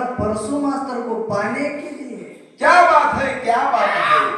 परसू master को पाने के लिए। क्या बात है क्या बात है?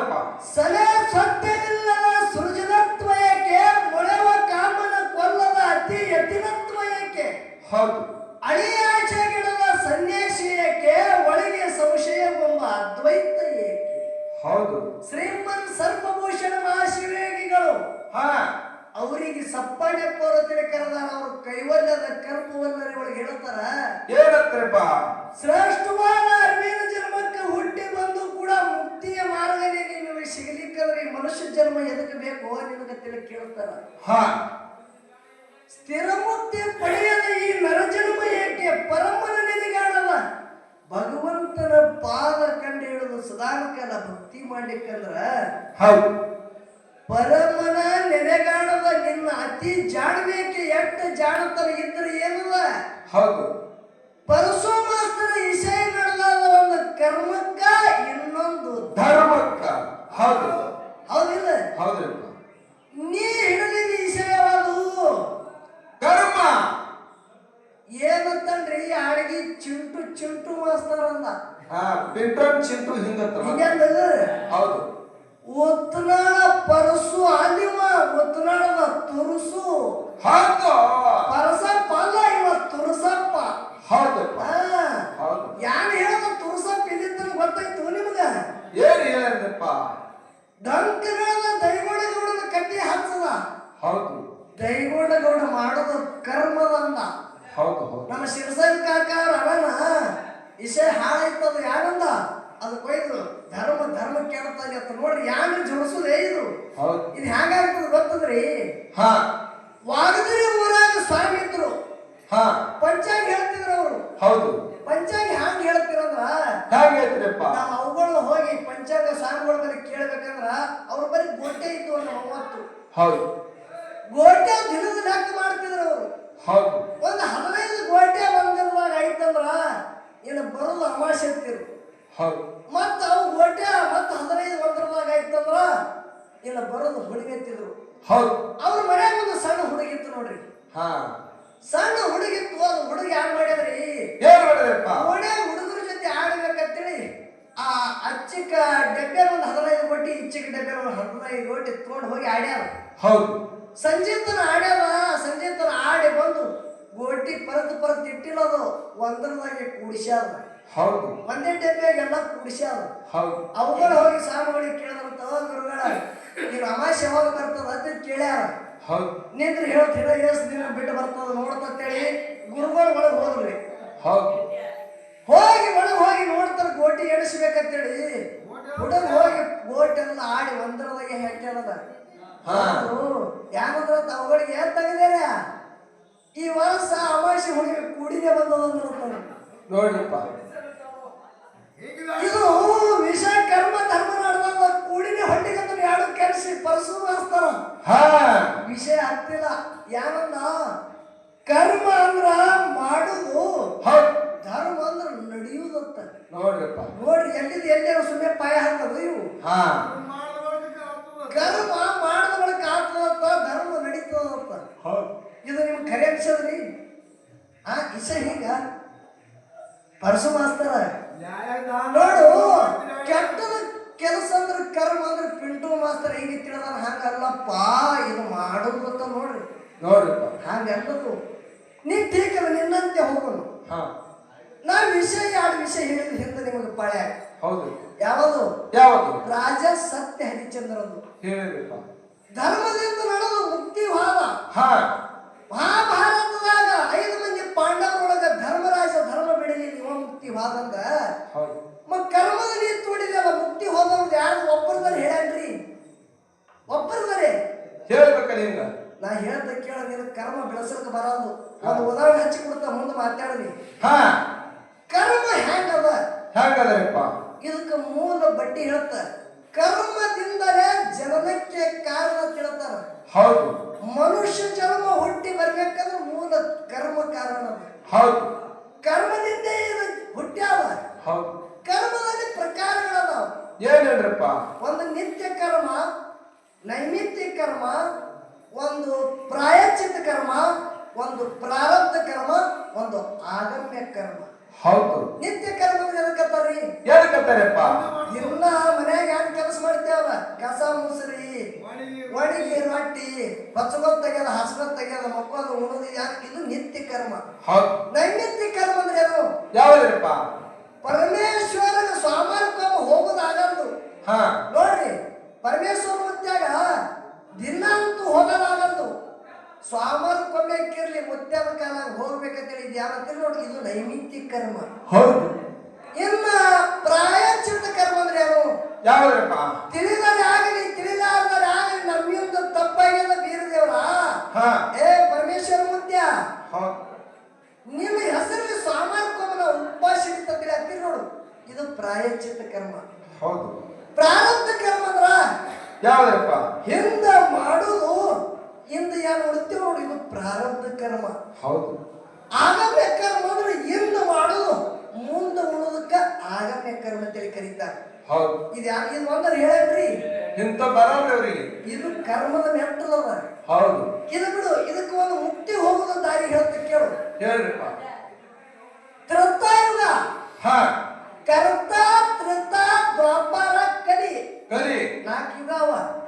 ಹೌದಪ್ಪ ಸಲೆ ಸತ್ಯವಿಲ್ಲದ ಸೃಜನತ್ವ ಏಕೆ? ಮೊಳೆವ ಕಾಮನ ಕೊಲ್ಲದ ಅತಿ ಯತಿನತ್ವ ಏಕೆ? ಹೌದು. ಭಗವಂತನ ಪಾದ ಕಂಡು ಹಿಡಿದು ಸದಾನಕಾಲ ಭಕ್ತಿ ಮಾಡ್ಲಿಕ್ಕಂದ್ರ ಹೌದು. ಪರಮನ ನೆನೆಗಾಣದ ನಿನ್ನ ಅತಿ ಜಾಣಬೇಕೆ ಎಟ್ಟ ಜಾಣತನ ಇದ್ರೆ ಏನಲ್ಲ ಹೌದು. ಪರಸು ಮಾಸ್ತರ ವಿಷಯ ನಡೆದಾದ ಒಂದು ಕರ್ಮಕ್ಕ ಇನ್ನೊಂದು ಧರ್ಮಕ್ಕ. ಹೌದು. ಹೌದಿಲ್ಲ? ಹೌದು ನೀ ಹಿಡಿದಿದ್ದ ವಿಷಯವಾದು ಕರ್ಮ ಏನಂತಂದ್ರಿ ಅಡಿಗೆ ಚಿಂಟು ಚಿಂಟು ಮಾಸ್ತರ್ ಅಂದ ಹಾ ಚಿಂಟು ಹಿಂಗಂದ ಹೌದು. ಒತ್ತನಾಳ ಪರಸು ಅಲ್ಲಿವ ಒತ್ತನಾಳದ ತುರುಸು. ಹೌದು. ಪರಸಪ್ಪ ಅಲ್ಲ ಇವ ತುರುಸಪ್ಪ. ಹೌದು. ಯಾರು ಹೇಳದ ತುರುಸಪ್ಪ ಇಲ್ಲಿದ್ದ ಗೊತ್ತಾಯ್ತು ನಿಮ್ಗ? ಏನ್ ಹೇಳಿದ್ರಪ್ಪ ದೈಗೋಳ ಗೌಡನ ಕಟ್ಟಿ ಹಚ್ಚದ. ಹೌದು. ದೈವಣಗೌಡ ಮಾಡೋದು ಕರ್ಮದ ಅಂದ ಹೌದು ಹೌದು. ನಮ್ಮ ಶಿವಸೇನ ಕಾಕ ಅವನ ವಿಷಯ ಹಾಳಾಯ್ತದ ಯಾರಂದ? ಅದು ಕೊಯ್ದು ಧರ್ಮ ಧರ್ಮ ಕೇಳ್ತಾಗ ಅಂತ ನೋಡ್ರಿ ಯಾರು ಜೋಡಿಸುದೇ ಇದು? ಇದು ಹ್ಯಾಂಗಾಗ್ತದ ಗೊತ್ತದ್ರಿ? ಹಾ. ವಾಗದಿರಿ ಊರಾಗ ಸ್ವಾಮಿ ಇದ್ರು. ಹಾ. ಪಂಚಾಂಗ ಹೇಳ್ತಿದ್ರು ಅವರು. ಹೌದು. ಪಂಚಾಂಗ ಹ್ಯಾಂಗ ಹೇಳ್ತಿರಂದ್ರ? ಹೇಳ್ತಿರಪ್ಪ? ನಾವು ಅವುಗಳು ಹೋಗಿ ಪಂಚಾಂಗ ಸ್ವಾಮಿಗಳ ಕೇಳ್ಬೇಕಂದ್ರ ಅವ್ರ ಬರೀ ಗೋಟೆ ಇತ್ತು ಒಂದು ಮೂವತ್ತು ಹೌದು. ಗೋಟೆ ದಿನದ ಲೆಕ್ಕ ಮಾಡ್ತಿದ್ರು ಅವರು. ಹೌದು. ಒಂದು ಹದಿನೈದು ಗೋಟೆ ಬಂದಿರುವಾಗ ಐತಂದ್ರ ಇನ್ನು ಬರಲು ಅಮಾಸೆ ಇರ್ತಿರು ಹೌದು. ಮತ್ತ ಅವು ಗೋಟೆ ಮತ್ತ ಹದಿನೈದು ಬಂದಿರುವಾಗ ಐತಂದ್ರ ಇನ್ನು ಬರೋದು ಹುಡುಗಿ ಎತ್ತಿದ್ರು ಹೌದು. ಅವ್ರ ಮನ್ಯಾಗ ಒಂದು ಸಣ್ಣ ಹುಡುಗಿತ್ತು ನೋಡ್ರಿ. ಹಾ. ಸಣ್ಣ ಹುಡುಗಿತ್ತು ಅದು ಹುಡುಗಿ ಯಾರು ಮಾಡ್ಯದ್ರಿ ಏನ್ ಮಾಡಿದ್ರಪ್ಪ? ಹುಡುಗರ ಜೊತೆ ಆಡ್ಬೇಕಂತೇಳಿ ಆ ಅಚ್ಚಿಕ ಡಬ್ಬೆ ಒಂದು ಹದಿನೈದು ಗೋಟಿ ಇಚ್ಚಿಕ ಡಬ್ಬೆ ಒಂದು ಹದಿನೈದು ಗೋಟಿ ತಗೊಂಡು ಹೋಗಿ ಆಡ್ಯಾರ. ಹೌದು. ಸಂಜೀತನ ಆಡ್ಯಾವ ಸಂಜೀತನ ಆಡಿ ಬಂದು ಗೋಟಿ ಪರತ್ ಪರತ್ ಇಟ್ಟಿರೋದು ಒಂದರದಾಗೆ ಕೂಡಿಸ್ಯಾರ ಹೌದು. ಒಂದೇ ಎಲ್ಲ ಕೂಡಿಸ್ಯಾರ ಹೌದು. ಅವುಗಳು ಹೋಗಿ ಸ್ವಾಮಿಗಳಿಗೆ ಕೇಳಿದ್ರಂತ "ಓ ಗುರುಗಳ ನೀನು ಅಮಾಸೆ ಯಾವಾಗ ಬರ್ತದ ಅಂತ ಕೇಳ್ಯಾರ. ಹೌದು. ನಿಂದ್ರ ಹೇಳ್ತೀರ ಎಷ್ಟು ದಿನ ಬಿಟ್ಟು ಬರ್ತದ ನೋಡ್ತೇಳಿ ಗುರುಗಳು ಒಳಗೆ ಹೋದ್ರಿ. ಹೌದು. ಹೋಗಿ ಒಳಗೆ ಹೋಗಿ ನೋಡ್ತಾರ ಗೋಟಿ ಎಣಿಸ್ಬೇಕಂತೇಳಿ. ಹುಡುಗ ಹೋಗಿ ಗೋಟೆಲ್ಲ ಆಡಿ ಒಂದರದಾಗೆ ಹಾಕ್ಯಾರದ ಹಾ. ಯಾಕಂದ್ರ ಅವುಗಳಿಗೆ ಏನ್ ತೆಗೆದಾರ ಈ ವರ್ಷ ಅಮಾವಾಸ್ಯೆ ಹುಡುಗಿ ಕೂಡಿನೇ ಬಂದದಂದ್ರ ನೋಡ್ರಿಪ್ಪ. ಇದು ವಿಷ ಕರ್ಮ ಧರ್ಮ ನಡೆದಾಗ ಕೂಡಿನ ಹೊಟ್ಟಿಗೆ ಅಂದ್ರೆ ಯಾರು ಕೆರೆಸಿ ಪರಸು ಹಾ. ವಿಷಯ ಹತ್ತಿಲ್ಲ. ಯಾನಂದ ಕರ್ಮ ಅಂದ್ರ ಮಾಡುದು. ಹೌದು. ಧರ್ಮ ಅಂದ್ರ ನಡೆಯುವುದಂತ ನೋಡ್ರಿಪ್ಪ. ನೋಡ್ರಿ ಎಲ್ಲಿದ್ ಎಲ್ಲೇನೋ ಸುಮ್ಮನೆ ಪಾಯ ಹಾಕದು ಇವು. ಹಾ. ಕರ್ಮ ಹೌದು. ಇದು ನಿಮ್ಗೆ ಖರೆ ಅನ್ಸದ್ರಿ? ಆ ಇಸ ಹಿಂಗ? ಪರಸು ಮಾಸ್ತರ ನೋಡು ಕೆಟ್ಟದ ಕೆಲಸ ಅಂದ್ರೆ ಕರ್ಮ ಅಂದ್ರೆ ಪಿಂಟು ಮಾಸ್ತರ್ ಹಿಂಗೆ ತಿಳಿದಾರ ಹಂಗಲ್ಲಪ್ಪ ಇದು ಮಾಡೋದು ಗೊತ್ತ ನೋಡ್ರಿ. ನೋಡ್ರಿಪ್ಪ. ಹಂಗಲ್ಲದು ನೀ ಟೀಕಲ್ಲ ನಿನ್ನಂತೆ ಹೋಗೋನು. ಹಾ. ನಾ ವಿಷಯ ಎರಡು ವಿಷಯ ಹೇಳಿದ ಹಿಂದೆ ನಿಮಗೆ ಪಳೆ ಹೌದು. ಯಾವುದು? ಯಾವುದು? ರಾಜ ಸತ್ಯ ಹೇಳಿದ್ರಿಪ್ಪ. ಧರ್ಮದಿಂದ ನಡೆದು ಮುಕ್ತಿವಾದ ಹಾ ಮಹಾಭಾರತದಾಗ ಐದು ಮಂದಿ ಪಾಂಡವರೊಳಗ ಧರ್ಮರಾಜ ಧರ್ಮ ಬಿಡಲಿ ಇವ ಮುಕ್ತಿವಾದಂಗ ಹೌದು ನಾ ಹೇಳ್ದ ಕೇಳ ನಿನ್ನ ಕರ್ಮ ಬೆಳೆಸಲಿಕ್ಕೆ ಬರದು ಒಂದು ಉದಾಹರಣೆ ಹಚ್ಚಿ ಕೊಡ್ತಾ ಮುಂದೆ ಮಾತಾಡಲಿ ಹಾ ಕರ್ಮ ಹೆಂಗದ ಹೆಂಗದ್ರಪ್ಪ ಇದಕ್ಕೆ ಮೂಲ ಬಡ್ಡಿ ಹೇಳ್ತ ಕರ್ಮದಿಂದಲೇ ಜನನಕ್ಕೆ ಕಾರಣ ತಿಳ್ತಾರ ಹೌದು ಮನುಷ್ಯ ಜನ್ಮ ಹುಟ್ಟಿ ಬರ್ಬೇಕಂದ್ರೆ ಮೂಲ ಕರ್ಮ ಕಾರಣ ಅದು. ಹೌದು ಕರ್ಮದಿಂದ ಇದು ಹುಟ್ಟ್ಯಾವ ಹೌದು ಕರ್ಮದಲ್ಲಿ ಪ್ರಕಾರಗಳದಾವ ಏನೇನ್ರಪ್ಪ ಒಂದು ನಿತ್ಯ ಕರ್ಮ ನೈಮಿತ್ಯ ಕರ್ಮ ಒಂದು ಪ್ರಾಯಶ್ಚಿತ ಕರ್ಮ ಒಂದು ಪ್ರಾರಬ್ಧ ಕರ್ಮ ಒಂದು ಆಗಮ್ಯ ಕರ್ಮ. ಹೌದು. ನಿತ್ಯ ಕರ್ಮ ಎದಕ್ಕತ್ತಾರ್ರಿ ಎದಕ್ಕತ್ತಾರಪ್ಪ ದಿನ ಮನ್ಯಾಗ ಏನ್ ಕೆಲಸ ಮಾಡ್ತೇವ ಕಸ ಮುಸ್ರಿ ಒಣಗಿ ರೊಟ್ಟಿ ಹೊಸಗೊತ್ ತೆಗೆದ ಹಸಗೊತ್ ತೆಗೆದ ಮಕ್ಕಳು ಉಣದು ಯಾಕೆ? ಇದು ನಿತ್ಯ ಕರ್ಮ. ಹೌದು. ನೈಮಿತ್ಯ ಕರ್ಮ ಅಂದ್ರೆ ಏನು? ಯಾವ್ದ್ರಪ್ಪ? ಪರಮೇಶ್ವರನ ಹೋಗೋದಾಗಲ್ದು. ಹಾ. ನೋಡ್ರಿ ಪರಮೇಶ್ವರ ಮುತ್ಯಾಗ ದಿನ ಅಂತೂ ಹೋಗೋದಾಗಲ್ದು. ಸ್ವಾಮಾರ್ಕೊಮ್ಮೆಕ್ಕಿರ್ಲಿ ಮುತ್ಯಾದ ಕಾಲ ಹೋಗ್ಬೇಕಂತ ಹೇಳಿ ಯಾವತ್ತಿ ನೋಡಿ ಇದು ನೈಮಿತ್ಯ ಕರ್ಮ. ಹೌದು. ಇನ್ನ ಪ್ರಾಯಶ್ಚಿತ್ತ ಕರ್ಮ ಅಂದ್ರೆ ಏನು ಯಾವ್ದಪ್ಪ? ತಿಳಿದರೆ ಆಗಲಿ ತಿಳಿಲಾರ್ದರೆ ಆಗಲಿ ನಮ್ಮಿಂದ ತಪ್ಪಾಗ್ಯದ ಬೀರದೇವ್ರ. ಹಾ. ಏ ಪರಮೇಶ್ವರ ಮುತ್ಯ. ನಿಮ್ಮ ಹೆಸರಲ್ಲಿ ಸ್ವಾಮಾರ್ಕೊಮ್ಮನ ಉಪವಾಸ ಇರ್ತದೆ ನೋಡು. ಇದು ಪ್ರಾಯಚಿತ ಕರ್ಮ. ಹೌದು. ಪ್ರಾರಬ್ಧ ಕರ್ಮ ಅಂದ್ರ ಯಾವ್ದಪ್ಪ? ಹಿಂದ ಮಾಡುದು ಹಿಂದ ಏನು ನೋಡುತ್ತೇವೆ ನೋಡಿ ಇದು ಪ್ರಾರಬ್ಧ ಕರ್ಮ. ಹೌದು. ಆಗಮ್ಯ ಕರ್ಮ ಅಂದ್ರೆ ಇಂದ ಮಾಡುದು ಮುಂದೆ ಉಳಿದಕ್ಕ ಆಗಮ್ಯ ಕರ್ಮ ಅಂತೇಳಿ ಕರೀತಾರೆ. ಹೌದು. ಇದು ಯಾಕೆ ಇದು ಒಂದ್ರ ಹೇಳನ್ರಿ ಬರಲ್ಲ ಬರಲ್ರಿ ಅವ್ರಿಗೆ. ಇದು ಕರ್ಮದ ಮೆಟ್ಟಲದ ಹೌದು. ಇದು ಬಿಡು ಇದಕ್ಕೆ ಒಂದು ಮುಕ್ತಿ ಹೋಗುದ ದಾರಿ ಹೇಳ್ತ ಕೇಳು. ಹೇಳ್ರಪ್ಪ. ಇಲ್ಲ ಹಾ. ಕರ್ತ ತೃತ ದ್ವಾಪಾರ ಕಲಿ. ಕಲಿ. ನಾಲ್ಕು ಯುಗ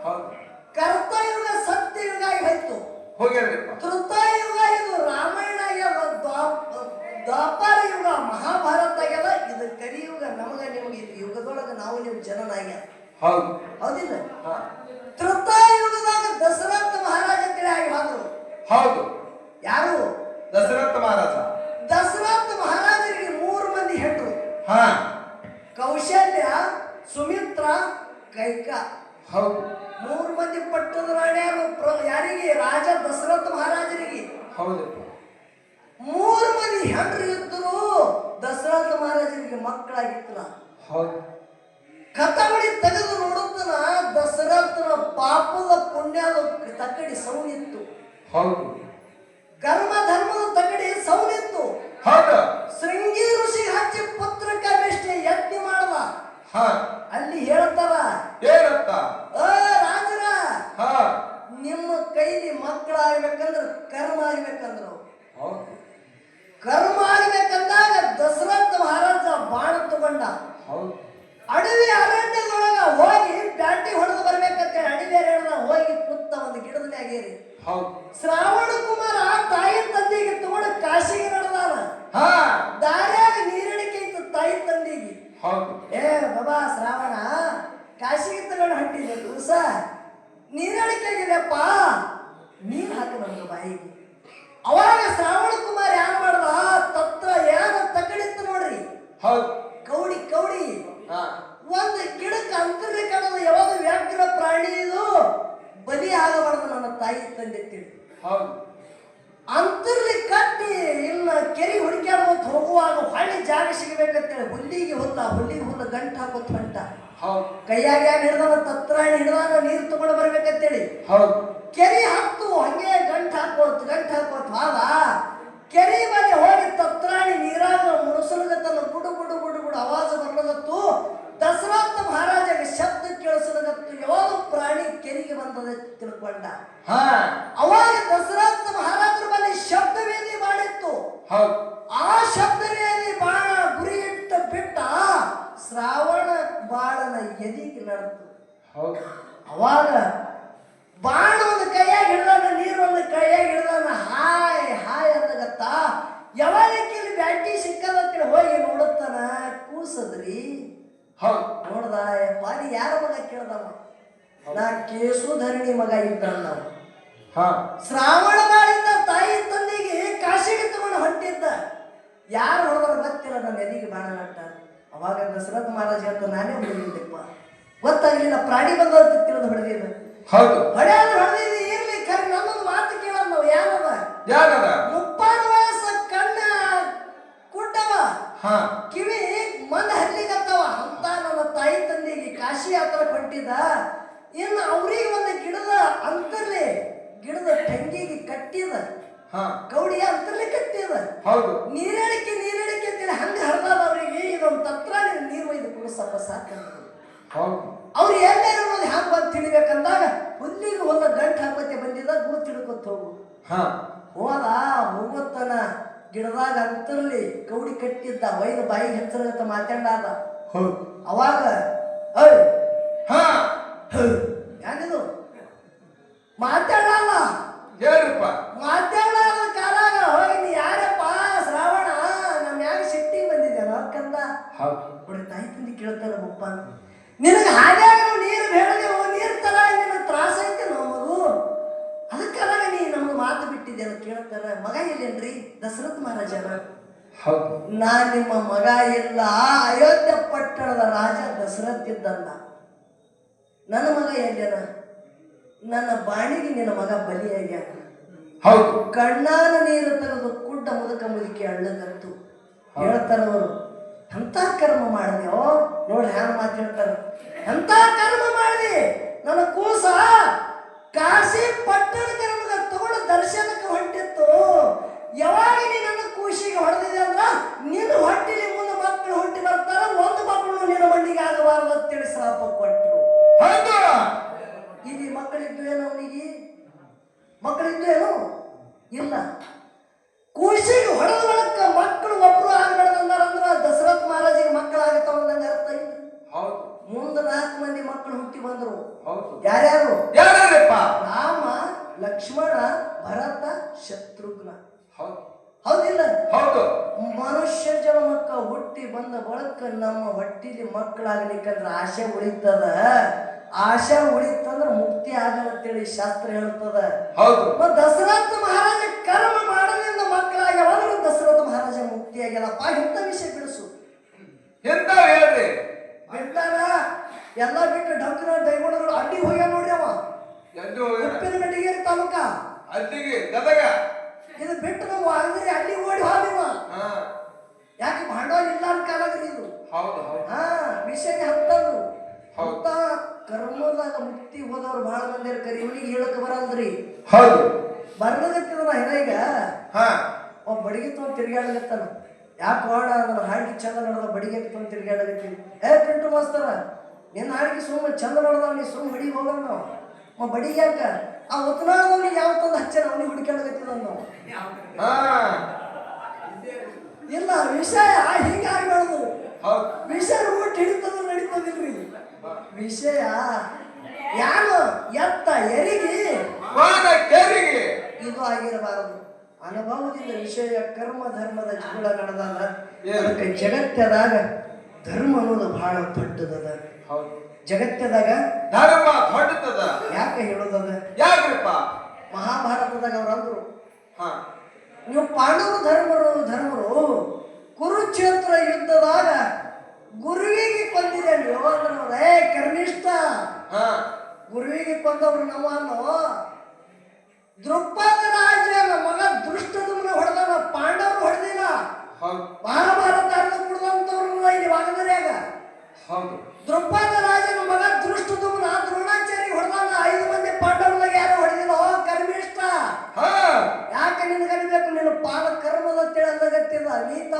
ಹೌದು. ಕರ್ತಯುಗ ಸತ್ಯಯುಗ ಆಗಿ ಹೋಯ್ತು. ಹೋಗ್ಯಾರ್ರಿಪ್ಪ. ತ್ರತಾಯುಗ ಇದು ರಾಮಾಯಣ ಆಗ್ಯದ ದ್ವಾಪ- ದ್ವಾಪರ ಯುಗ ಮಹಾಭಾರತ ಆಗ್ಯದ ಇದು ಕಲಿಯುಗ ನಮಗ ನಿಮಗೆ ಇದು ಯುಗದೊಳಗ ನಾವು ಜನನ ಜನನಾಗ್ಯಾದ ಹೌದು. ಹೌದಿಲ್ಲ? ಹಾ. ತ್ರತಾಯುಗದಾಗ ದಶರಥ ಮಹಾರಾಜ ಅಂತೇಳಿ ಆಗಿ ಹೋದ್ರು. ಹೌದು. ಯಾರು? ದಶರಥ ಮಹಾರಾಜ. ದಶರಥ ಮಹಾರಾಜರಿಗೆ ಮೂರು ಮಂದಿ ಹೆಟ್ರು ಹಾ. ಕೌಶಲ್ಯ ಸುಮಿತ್ರ ಕೈಕ. ಹೌದು. ಮೂರು ಮಂದಿ ಪಟ್ಟದ ರಾಣಿಯರು ಪ್ರ- ಯಾರಿಗೆ? ರಾಜ ದಶರಥ ಮಹಾರಾಜರಿಗೆ. ಹೌದು. ಮೂರು ಮಂದಿ ಹೆಂಡ್ರು ಇದ್ದರು ದಶರಥ ಮಹಾರಾಜರಿಗೆ ಮಕ್ಕಳಾಗಿತ್ತಲ್ಲ ಹೌದು. ಕಥಮಣಿ ತೆಗೆದು ನೋಡುತ್ತನ ದಶರಥನ ಪಾಪದ ಪುಣ್ಯದ ತಕ್ಕಡಿ ಸೌನಿತ್ತು. ಹೌದು. ಕರ್ಮ ಧರ್ಮದ ತಕ್ಕಡಿ ಸೌನಿತ್ತು. ಹೌದು. ಶೃಂಗಿ ಋಷಿ ಹಚ್ಚಿ ಪುತ್ರಕ ಬೆಷ್ಟೆ ಯಜ್ಞ ಮಾಡುವ ಅಲ್ಲಿ ಹೇಳ್ತಾರ ಏನಂತ ಆ ಹಾ. ನಿಮ್ಮ ಕೈಲಿ ಮಕ್ಕಳಾಗ್ಬೇಕಂದ್ರ ಕರ್ಮ ಆಗ್ಬೇಕಂದ್ರು. ಕರ್ಮ ಆಗ್ಬೇಕಂದಾಗ ದಶರಥ ಮಹಾರಾಜ ಬಾಣ ತಗೊಂಡ. ಅಡವಿ ಅರಣ್ಯದೊಳಗ ಹೋಗಿ ಬ್ಯಾಟಿ ಹೊಡೆದು ಬರ್ಬೇಕಂತೇಳಿ ಅಡವಿ ಅರಣ್ಯ ಹೋಗಿ ಕುತ್ತ ಒಂದು ಗಿಡದ ಮ್ಯಾಗೇರಿ ಶ್ರಾವಣ ಕುಮಾರ ತಾಯಿ ತಂದೆಗೆ ತಗೊಂಡು ಕಾಶಿಗೆ ನಡೆದಾನ. ಹಾ. ದಾರ್ಯಾಗ ನೀರಿಡಿಕೆ ಇತ್ತು ತಾಯಿ ತಂದೆಗೆ. ಏ ಬಾಬಾ ಶ್ರಾವಣ ಕಾಶಿಗೆ ತಗೊಂಡು ಹಟ್ಟಿದ್ದೆ ದಿವಸ? ನೀರಡಿಕೆಗಿದೆಪ್ಪ ನೀರು ಹಾಕ ನಮ್ಗೆ ಬಾಯಿಗೆ. ಅವಾಗ ಶ್ರಾವಣ ಕುಮಾರ್ ಯಾರು ಮಾಡ್ದ? ತತ್ರ ಯಾವ ತಕಡಿತ್ತು ನೋಡ್ರಿ. ಹೌದು. ಕೌಡಿ ಕೌಡಿ. ಹಾ. ಒಂದು ಗಿಡಕ್ಕೆ ಅಂತರ್ಲಿ ಕಾಣದ ಯಾವಾಗ ವ್ಯಾಘ್ರ ಪ್ರಾಣಿ ಇದು? ಬಲಿ ಆಗಬಾರ್ದು ನನ್ನ ತಾಯಿ ತಂದೆ ತಿಳಿ. ಹೌದು. ಅಂತರ್ಲಿ ಕಟ್ಟಿ ಇಲ್ಲ ಕೆರೆ ಹುಡುಕ್ಯಾಡ್ಬೋದು ಹೋಗುವಾಗ ಹೊಳ್ಳಿ ಜಾಗ ಸಿಗಬೇಕಂತೇಳಿ ಹುಲ್ಲಿಗೆ ಹೊತ್ತ ಹುಲ್ಲಿಗೆ ಹುಲ್ಲು ಗಂಟು ಹಾಕೋತ್ ಹೊಂಟ. ಹೌದು. ಕೈಯಾಗ ಯಾರು ತತ್ರ ತತ್ರಾಣಿ ಹಿಡ್ದಾನ ನೀರು ತಗೊಂಡು ಬರ್ಬೇಕಂತೇಳಿ. ಹೌದು. ಕೆರೆ ಹತ್ತು ಹಂಗೆ ಗಂಟು ಹಾಕೋತ್ ಗಂಟು ಹಾಕೋತ್ ಹಾದ ಕೆರೆ ಮನೆ ಹೋಗಿ ತತ್ರಾಣಿ ನೀರಾಗ ಮುಣಸಲಗತ್ತಲ್ಲ ಗುಡು ಗುಡು ಗುಡು ಗುಡು ಅವಾಜ ಬರ್ಲಗತ್ತು ದಶರಥ ಮಹಾರಾಜಗೆ ಶಬ್ದ ಕೇಳಿಸಲಗತ್ತು. ಯಾವಾಗ ಪ್ರಾಣಿ ಕೆರೆಗೆ ಬಂದದ ತಿಳ್ಕೊಂಡ. ಹಾ. ಅವಾಗ ದಸರಾತ್ ಮಹಾರಾಜರ ಬಳಿ ಶಬ್ದವೇದಿ ಮಾಡಿತ್ತು ಆ ಶಬ್ದವೇದಿ ಬಾಣ ಗುರಿ ಇಟ್ಟ ಬಿಟ್ಟ ಶ್ರಾವಣ ಬಾಳನ ಎದಿಗೆ ಹೌದು. ಅವಾಗ ಬಾಣ ಒಂದು ಕೈಯಾಗ ಹಿಡ್ದಾನ ನೀರು ಒಂದು ಕೈಯಾಗ ಹಿಡ್ದಾನ ಹಾಯ್ ಹಾಯ್ ಅಂತ ಯಾವಾಗ ಇಲ್ಲಿ ಬ್ಯಾಟಿ ಸಿಕ್ಕದಂತ ಹೋಗಿ ನೋಡುತ್ತಾನ ಕೂಸದ್ರಿ? ಹೌದು. ನೋಡ್ದ ಪಾಡಿ ಯಾರ ಮಗ ಕೇಳ್ದವ? ನಾ ಕೇಸುಧರಣಿ ಮಗ ಇದ್ದಂದ ಹಾ. ಶ್ರಾವಣ ಬಾಳಿಂದ ತಾಯಿ ತಂದಿಗೆ ಕಾಶಿಗೆ ತಗೊಂಡು ಹೊಂಟಿದ್ದ. ಯಾರು ಹೊಡೆದ್ರ ಗೊತ್ತಿಲ್ಲ ನನ್ನ ಎದಿಗೆ ಬಾಣ ನಟ್ಟ ಅವಾಗ ದಶರಥ ಮಹಾರಾಜ ಅಂತ ನಾನೇ ಹೊಡೆದಿದ್ದೆಪ್ಪ ಗೊತ್ತಾಗ್ಲಿಲ್ಲ ಪ್ರಾಣಿ ಬಂದಂತ ತಿಳಿದು ಹೊಡೆದಿಲ್ಲ ಹೌದು. ಹೊಡೆಯಾದ್ರೆ ಹೊಡೆದಿದ್ದು ಇರ್ಲಿ ಕರ್ ನನ್ನೊಂದು ಮಾತು ಯಾರದ ಮುಪ್ಪಾರು ವಯಸ್ಸ ಕಣ್ಣ ಕುಡ್ಡವ ಹಾ. ಕಿವಿ ಮನ್ ಹಲ್ಲಿಗತ್ತವ. ಅಂತ ನನ್ನ ತಾಯಿ ತಂದೆಗೆ ಕಾಶಿ ಯಾತ್ರೆ ಕೊಟ್ಟಿದ್ದ ಇನ್ನು ಅವ್ರಿಗೆ ಒಂದು ಗಿಡದ ಅಂತರ್ಲಿ ಗಿಡದ ತಂಗಿಗೆ ಕಟ್ಟಿದ. ಗೌಡಿಯ ಅಂತರ್ಲಿ ಕಟ್ಟಿದ ಹೌದು. ನೀರಡಿಕೆ ನೀರಡಿಕೆ ಅಂತೇಳಿ ಹಂಗ ಹರಿದಾದ ಅವರಿಗೆ ಇದೊಂದು ತತ್ರ ನೀರು ಒಯ್ದು ಕುಡಿಸಪ್ಪ ಸಾಕು ಹೌದು. ಅವ್ರು ಎಲ್ಲೇ ಅನ್ನೋದು ಹ್ಯಾಂಗ ಬಂದು ತಿಳಿಬೇಕಂದಾಗ ಹುಲ್ಲಿಗೆ ಒಂದು ಗಂಟು ಹಾಕೋತಿ ಬಂದಿದ್ದ ಗೂತ್ ತಿಳ್ಕೊತ ಹೋಗು. ಹಾ. ಹೋದ ಹೋಗುತ್ತನ ಗಿಡದಾಗ ಅಂತರ್ಲಿ ಗೌಡಿ ಕಟ್ಟಿದ್ದ ವೈದ ಬಾಯಿ ಹೆಚ್ಚರಗತ್ತ ಮಾತಾಡಾದ ಅವಾಗ ಹಾ ಮಾತಾಡಲ್ಲ ಹೇಳ್ರಪ್ಪ. ನಿನಗೆ ಹಾಗೆ ನಾವು ನೀರು ಬೇಡದೆವು ನೀರು ತರ ನಿನ್ನ ತ್ರಾಸ ಐತೆ ನಮಗೂ ಅದಕ್ಕಾಗ ನೀ ನಮಗೆ ಮಾತು ಬಿಟ್ಟಿದ್ದೆ ಅಂತ ಕೇಳ್ತಾರ ಮಗ ಎಲ್ಲೇನ್ರಿ? ದಶರಥ ಮಹಾರಾಜನ ನಾ ನಿಮ್ಮ ಮಗ ಇಲ್ಲ ಅಯೋಧ್ಯ ಪಟ್ಟಣದ ರಾಜ ದಶರಥ್ ಇದ್ದಲ್ಲ ನನ್ನ ಮಗ ಎಲ್ಲೇನ? ನನ್ನ ಬಾಣಿಗೆ ನಿನ್ನ ಮಗ ಬಲಿಯಾಗ್ಯಾನ ಹೌದು. ಕಣ್ಣಾನ ನೀರು ತೆಗೆದು ಕುಡ್ಡ ಮುದುಕ ಮುದುಕಿ ಅಳ್ಳಗತ್ತು. ಹೇಳ್ತಾರ ಅವರು ಎಂತ ಕರ್ಮ ಮಾಡಿದೆಯೋ? ನೋಡಿ ಹ್ಯಾಂಗ ಮಾತಾಡ್ತಾರ ಎಂತ ಕರ್ಮ ಮಾಡಿದೆ? ನನ್ನ ಕೂಸ ಕಾಶಿ ಪಟ್ಟಣಕ್ಕೆ ನಮಗೆ ತಗೊಂಡು ದರ್ಶನಕ್ಕೆ ಹೊಂಟಿತ್ತು. ಯಾವಾಗ ನೀ ನನ್ನ ಕೂಸಿಗೆ ಹೊಡೆದಿದೆ ಅಂದ್ರ ನಿನ್ನ ಹೊಟ್ಟಿಲಿ ಮುಂದೆ ಮಕ್ಕಳು ಹುಟ್ಟಿ ಬರ್ತಾರ ಒಂದು ಮಕ್ಕಳು ನಿನ್ನ ಮಣ್ಣಿಗೆ ಆಗಬಾರದು ತಿಳಿ ಶಾಪ ಕೊಟ್ಟರು ಇಲ್ಲಿ ಮಕ್ಕಳಿದ್ದು ಏನು ಅವನಿಗೆ? ಮಕ್ಕಳಿದ್ದು ಏನು? ಇಲ್ಲ. ಕೂಸಿಗೆ ಹೊಡೆದ ಬಳಕ ಮಕ್ಕಳು ಒಬ್ರು ಆಗ್ಬೇಡ್ದಂದ್ರ ದಶರಥ್ ಮಹಾರಾಜಿಗೆ ಮಕ್ಕಳಾಗತ್ತಾವ ಅಂದಂಗ ಅರ್ಥ ಇಲ್ಲ ಹೌದು. ಮುಂದೆ ನಾಲ್ಕು ಮಂದಿ ಮಕ್ಕಳು ಹುಟ್ಟಿ ಬಂದ್ರು. ಹೌದು. ಯಾರ್ಯಾರು? ರಾಮ ಲಕ್ಷ್ಮಣ ಭರತ ಶತ್ರುಘ್ನ. ಹೌದು. ಹೌದಿಲ್ಲ? ಹೌದು. ಮನುಷ್ಯ ಜನ್ಮಕ್ಕ ಹುಟ್ಟಿ ಬಂದ ಬಳಕ ನಮ್ಮ ಹೊಟ್ಟಿಲಿ ಮಕ್ಕಳಾಗ್ಲಿಕ್ಕಂದ್ರ ಆಸೆ ಉಳಿತದ. ಆಶೆ ಉಳಿತಂದ್ರ ಮುಕ್ತಿ ಆಗಲ್ಲಂತೇಳಿ ಶಾಸ್ತ್ರ ಹೇಳ್ತದ ಹೌದು. ದಶರಥ ಮಹಾರಾಜ ಕರ್ಮ ದಶರಥ ಆಗ್ಯಾನಪ್ಪ ಇಂಥ ವಿಷಯ ಬಿಡಿಸು. ಎಂತ ಹೇಳ್ರಿ? ಬಿಟ್ಟಾರ ಎಲ್ಲ ಬಿಟ್ಟು ಡಂಕನ ದೈವಗಳು ಅಡ್ಡಿಗೆ ಹೋಗ್ಯ ನೋಡ್ರಿ ಅವ. ಎಲ್ಲಿ ಹೋಗ್ಯಾರ ಉಪ್ಪಿನ ಗಡ್ಡಿಗೇರಿ ತಾಲೂಕ. ಅಲ್ಲಿಗೆ ಗದಗ? ಇದು ಬಿಟ್ಟು ನಾವು ಅಂದ್ರೆ ಅಡ್ಡಿಗೆ ಓಡಿ ಹೋದಿವ ಹಾ. ಯಾಕೆ ಬಂಡವಾಳ ಇಲ್ಲ ಅಂತ ಕಾಲಾಗ್ರಿ ಇದು ಹೌದು ಹೌದು. ಹಾ ವಿಷಯಕ್ಕೆ ಹತ್ತದು. ಹೌದ. ಕರ್ಮದಾಗ ಮುಕ್ತಿ ಹೋದವ್ರು ಬಹಳ ಮಂದಿ ಕರಿ ಇವನಿಗೆ ಹೇಳಕ್ ಬರಲ್ರಿ ಹೌದು. ಬರ್ಲಗತ್ತಿದ ಹಿರೈಗ ಹಾ. ಒಬ್ಬ ಬಡಿಗೆ ತೊಗೊಂಡು ತಿರ್ಗಾಡಗತ್ತಾನ ಯಾಕೆ ಹೋಣ ನನ್ನ ಹಾಡಿಗೆ ಚಂದ ನಡೆದ ಬಡಿಗೆ ತೊಗೊಂಡು ತಿರ್ಗಾಡಗತ್ತೀನಿ ಏ ಪಿಂಟು ಮಾಸ್ತರ ನಿನ್ನ ಹಾಡಿಗೆ ಸುಮ್ಮನೆ ಚಂದ ನಡೆದ ನೀ ಸುಮ್ಮನೆ ಬಡಿಗೆ ಹೋಗೋಣ ನಾವು. ಬಡಿಗೆ ಯಾಕ? ಆ ಉತ್ನಾಳದವ್ನಿಗೆ ಯಾವ ತಂದು ಹಚ್ಚಾನ ಅವ್ನಿಗೆ ಹುಡುಕಾಡೋದಕ್ಕೆ ನಾವು. ಹಾ. ಇಲ್ಲ ವಿಷಯ ಹಿಂಗೆ ಆಗ್ಬಾರ್ದು. ವಿಷಯ ಊಟ ಹಿಡಿತದ ನಡೀತದಿಲ್ರಿ ವಿಷಯ ಯಾರು? ಎತ್ತ ಎರಿಗೆ? ಇದು ಆಗಿರಬಾರದು. ಅನುಭವದಿಂದ ವಿಷಯ ಕರ್ಮ ಧರ್ಮದ ಜಗಳ ನಡೆದಾಗ? ಅದಕ್ಕೆ ಜಗತ್ತದಾಗ ಧರ್ಮ ಅನ್ನೋದು ಬಹಳ ದೊಡ್ಡದದ. ಹೌದು. ಜಗತ್ತದಾಗ ಧರ್ಮ ದೊಡ್ಡದ ಯಾಕೆ ಹೇಳೋದದ? ಯಾಕ್ರಪ್ಪ? ಮಹಾಭಾರತದಾಗ ಅವ್ರು ಅಂದ್ರು ಹಾ. ನೀವು ಪಾಂಡವರು ಧರ್ಮರು ಧರ್ಮರು ಕುರುಕ್ಷೇತ್ರ ಯುದ್ಧದಾಗ ಗುರುವಿಗೆ ಕೊಂದಿದೆ ನೀವು ಅಂದ್ರೆ ಕರ್ನಿಷ್ಠ. ಹಾ. ಗುರುವಿಗೆ ಕೊಂದವ್ರು ನಾವು ಅನ್ನೋ ದೃಪದ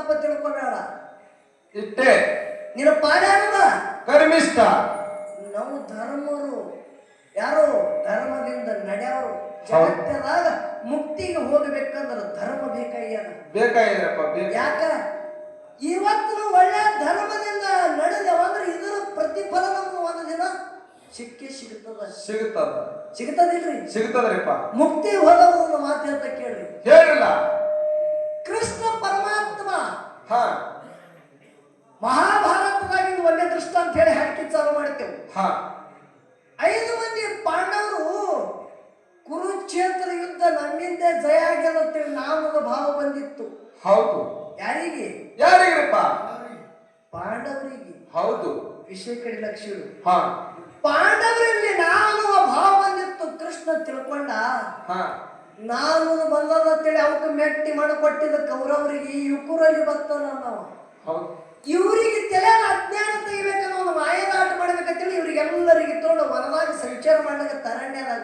ತಪ್ಪ ತಿಳ್ಕೊಬೇಡ ಇಟ್ಟೆ ನಿನ್ನ ಪಾದ ಕರ್ಮಿಷ್ಟ ನಾವು ಧರ್ಮರು. ಯಾರು ಧರ್ಮದಿಂದ ನಡೆಯವರು ಜಗತ್ತದಾಗ ಮುಕ್ತಿಗೆ ಹೋಗಬೇಕಂದ್ರೆ ಧರ್ಮ ಬೇಕಾಗ್ಯದ ಬೇಕಾಗಿದ್ರಪ್ಪ ಯಾಕ? ಇವತ್ತು ಒಳ್ಳೆ ಧರ್ಮದಿಂದ ನಡೆದೆವು ಅಂದ್ರೆ ಇದರ ಪ್ರತಿಫಲ ನಮ್ಗೆ ಒಂದು ದಿನ ಸಿಕ್ಕೇ ಸಿಗುತ್ತದ ಸಿಗುತ್ತದ ಸಿಗುತ್ತದಿಲ್ರಿ ಸಿಗುತ್ತದ್ರಿಪ್ಪ ಮುಕ್ತಿ ಹೋದವರು ಮಾತು ಅಂತ ಕೇಳ್ರಿ. ಹೇಳಿಲ್ಲ. ಕೃಷ್ಣ ಹಾ. ಮಹಾಭಾರತದಾಗ ಒಂದೇ ದೃಷ್ಟ ಅಂತ ಹೇಳಿ ಹಾಕಿ ಚಾಲು ಮಾಡ್ತೇವೆ. ಹಾ. ಐದು ಮಂದಿ ಪಾಂಡವರು ಕುರುಕ್ಷೇತ್ರ ಯುದ್ಧ ನಮ್ಮಿಂದ ಜಯ ಆಗ್ಯದ ಅಂತೇಳಿ ನಾಮದ ಭಾವ ಬಂದಿತ್ತು. ಹೌದು. ಯಾರಿಗೆ? ಯಾರಿಗಪ್ಪ ಪಾಂಡವರಿಗೆ. ಹೌದು. ವಿಷಯ ಕಡೆ ಹಾ. ಪಾಂಡವರಲ್ಲಿ ನಾಮ ಭಾವ ಬಂದಿತ್ತು. ಕೃಷ್ಣ ತಿಳ್ಕೊಂಡ ಹಾ. ನಾನು ಬಂದದ ಅಂತೇಳಿ ಅವಕ್ಕೆ ಮೆಟ್ಟಿ ಮಾಡಿ ಕೊಟ್ಟಿದ್ದ ಕೌರವರಿಗೆ ಈ ಉಕ್ಕುರಲ್ಲಿ ನಾವು ಹೌದು. ಇವರಿಗೆ ತಲೆ ಅಜ್ಞಾನ ತೆಗಿಬೇಕನ್ನೋ ಒಂದು ಮಾಯದಾಟ ಮಾಡ್ಬೇಕಂತೇಳಿ ಇವರಿಗೆಲ್ಲರಿಗೆ ತಗೊಂಡು ವನವಾಗಿ ಸಂಚಾರ ಮಾಡ್ಲಿಕ್ಕೆ ತರಂಡ್ಯದಾಗ